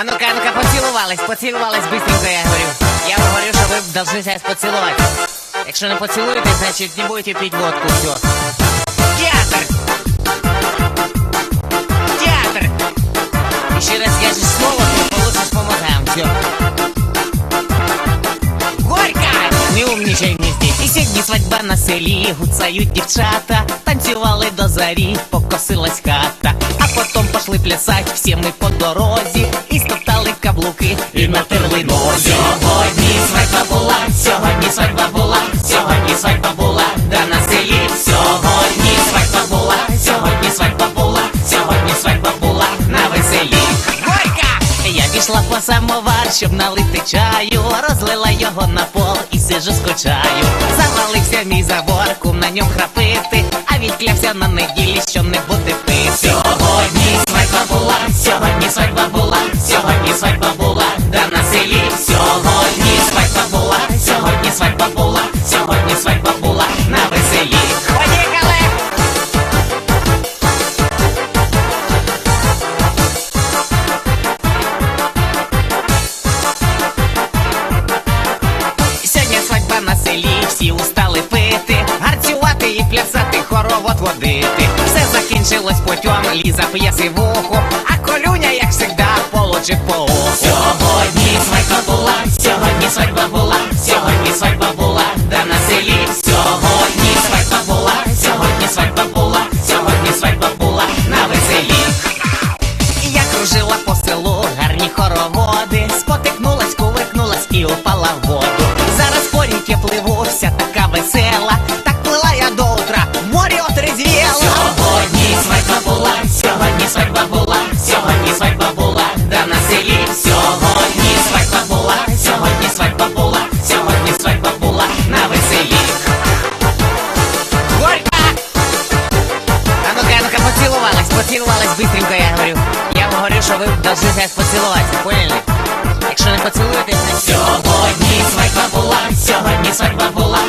А ну-ка, а ну-ка, поцілувались, поцілувались быстренько, я говорю. Я говорю, что вы должны сейчас поцеловать. Якщо не поцілуєте, значить не будете пить водку, все. Театр! Театр! Еще раз скажешь слово, то получишь по мозгам, все. І сьогодні свадьба на селі, гуцають дівчата, танцювали до зарі, покосилась хата, а потім пошли плясать, всі ми по дорозі, і стоптали каблуки, і натерли нозі. Сьогодні свадьба щоб налити чаю, розлила його на пол і сижу скучаю. Завалився мій заборку, на ньому храпити, а відклявся на неділі, що не всі устали пити, гарцювати і плясати, хоровод водити. Все закінчилось путем, ліза п'єси в ухо, а колюня, як завжди, получить по уху. Сьогодні свадьба була, сьогодні свадьба була, сьогодні свадьба була, да на селі. Сьогодні свадьба була, сьогодні свадьба була, сьогодні свадьба була на веселі. Я кружила по селу, гарні хороводи, спотикнулась, кувикнулась і упала в воду. Що ви сейчас поцілуватися, поняли? Якщо не поцілуєтесь. Сьогодні свадьба була, сьогодні свадьба була,